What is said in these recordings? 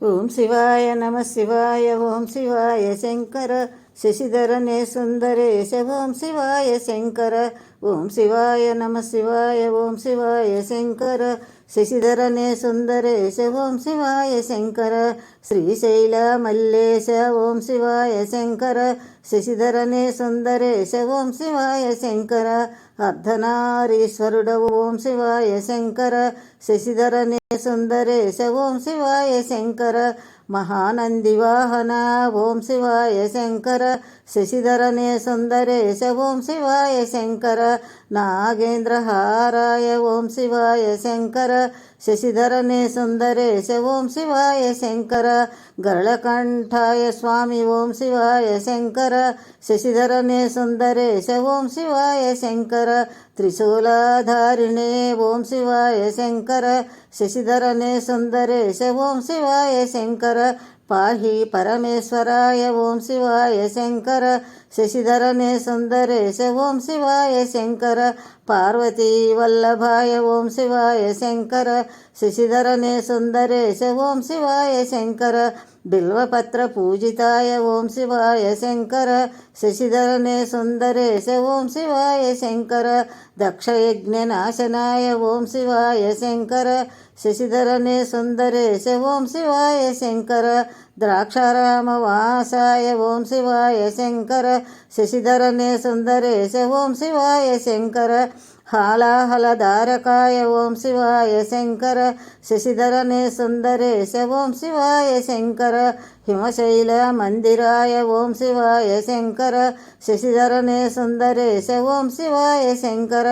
ఓం శివాయ నమ శివాయ ఓం శివాయ శంకర శశిధరనే సుందరే ఓం శివాయ శంకర ఓం శివాయ నమ శివాయ ఓం శివాయ శంకర. శశిధరనే సుందరే ఓం శివాయ శంకర. శ్రీశైల మల్లేశ ఓం శివాయ శంకర. శశిధరనే సుందరే ఓం శివాయ శంకర. అర్ధనారీశ్వరుడవు ఓం శివాయ శంకర. శశిధరనే సుందరే ఓం శివాయ శంకర. మహానంది వాహన ఓం శివాయ శంకర. శశిధరనే సుందరేశ. ఓం శివాయ శంకర. నాగేంద్రహారాయ ఓం శివాయ శంకర. శశిధరనే సుందరేశ ఓం శివాయ శంకర. గరళకంఠాయ స్వామి ఓం శివాయ శంకర. శశిధరనే సుందరేశ ఓం శివాయ శంకర. త్రిశూలాధారిణే ఓం శివాయ శంకర. శశిధరనే సుందరేశ ఓం శివాయ శంకర. పాహి పరమేశ్వరాయ ఓం శివాయ శంకర. శశిధరనే సుందరేశ ఓం శివాయ శంకర. పార్వతీ వల్లభాయ ఓం శివాయ శంకర. శశిధరనే సుందరేశ ఓం శివాయ శంకర. బిల్వపత్ర పూజితాయ ఓం శివాయ శంకర. శశిధరనే సుందరేశ ఓం శివాయ శంకర. దక్షయజ్ఞనాశనాయ ఓం శివాయ శంకర. శశిధరనే సుందరేశ ఓం శివాయ శంకర. ద్రాక్షారామ వాసాయ ఓం శివాయ శంకర. శశిధరనే సుందరేశ ఓం శివాయ శంకర. హాలాహలధారకాయ ఓం శివాయ శంకర. శశిధరనే సుందరేశ ఓం శివాయ శంకర. హిమశైల మందిరాయ ఓం శివాయ శంకర శశిధరనే సుందరేశ ఓం శివాయ శంకర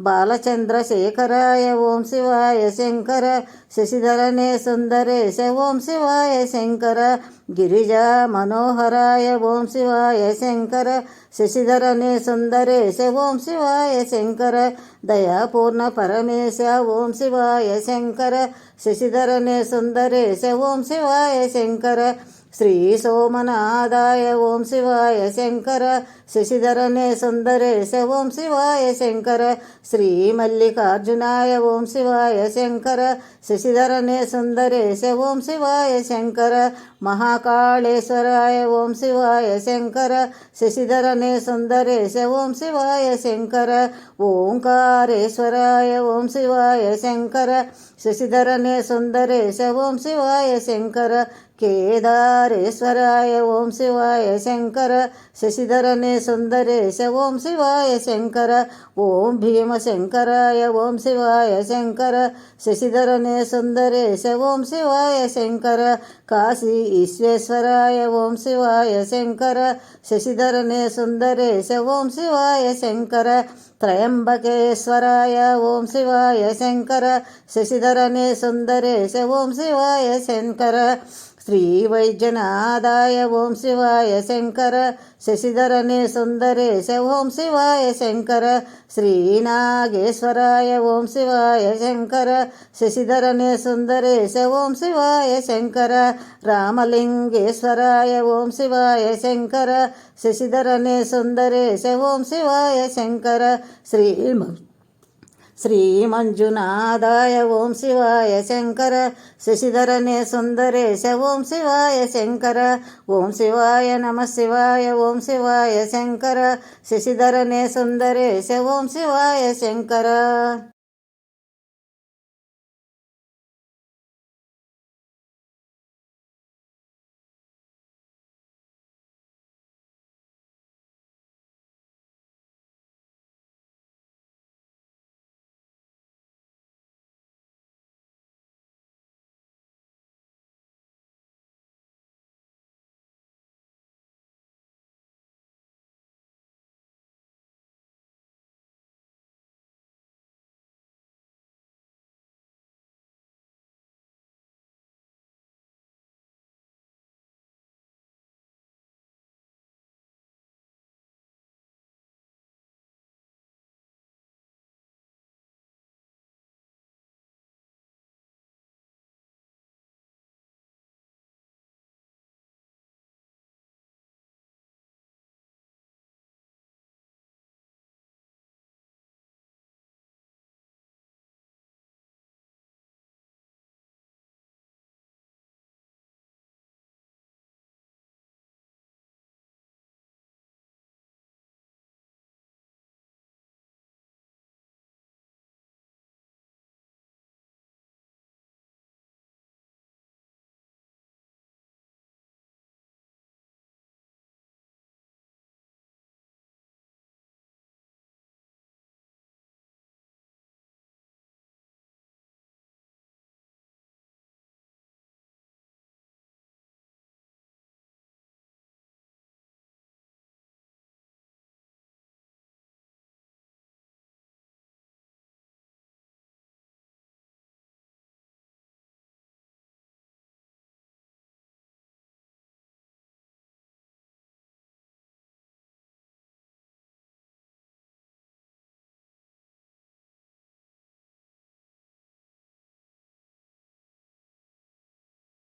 బాలచంద్రశేఖరాయ ఓం శివాయ శంకర శశిధరనే సుందరేశ ఓం శివాయ శంకర గిరిజా మనోహరాయ ఓం శివాయ శంకర శశిధరనే సుందరేశ ఓం శివాయ శంకర దయాపూర్ణ పరమేశ ఓం శివాయ శంకర శశిధరనే సుందరేశ ఓం శివాయ శంకర శ్రీ సోమనాదాయ ఓం శివాయ శంకర శశిధరనే సుందరేశ ఓం శివాయ శంకర శ్రీ మల్లికార్జునాయ ఓం శివాయ శంకర శశిధరనే సుందరేశ ఓం శివాయ శంకర మహాకాళేశ్వరాయ ఓం శివాయ శంకర శశిధరనే సుందరేశ ఓం శివాయ శంకర ఓంకారేశ్వరాయ ఓం శివాయ శంకర శశిధరనే సుందరేశ ఓం శివాయ శంకర కేదారేశ్వరాయ ఓం శివాయ శంకర శశిధరనే సుందరేశ ఓం శివాయ శంకర ఓం భీమశంకరాయ ఓం శివాయ శంకర శశిధరనే సుందరేశ ఓం శివాయ శంకర కాశీ ఈశ్వేశ్వరాయ ఓం శివాయ శంకర శశిధరనే సుందరేశ ఓం శివాయ శంకర త్రయంబకేశ్వరాయ ఓం శివాయ శంకర శశిధరనే సుందరేశ ఓం శివాయ శంకర శ్రీ వైద్యనాథాయ ఓం శివాయ శంకర శశిధరనే సుందరేశ ఓం శివాయ శంకర శ్రీనాగేశ్వరాయ ఓం శివాయ శంకర శశిధరనే సుందరేశ ఓం శివాయ శంకర రామలింగేశ్వరాయ ఓం శివాయ శంకర శశిధరనే సుందరేశ ఓం శివాయ శంకర శ్రీ మంజునాథాయ ఓం శివాయ శంకర శశిధరనే సుందరేశ ఓం శివాయ శంకర ఓం శివాయ నమ శివాయ ఓం శివాయ శంకర శశిధరనే సుందరేశ ఓం శివాయ శంకర.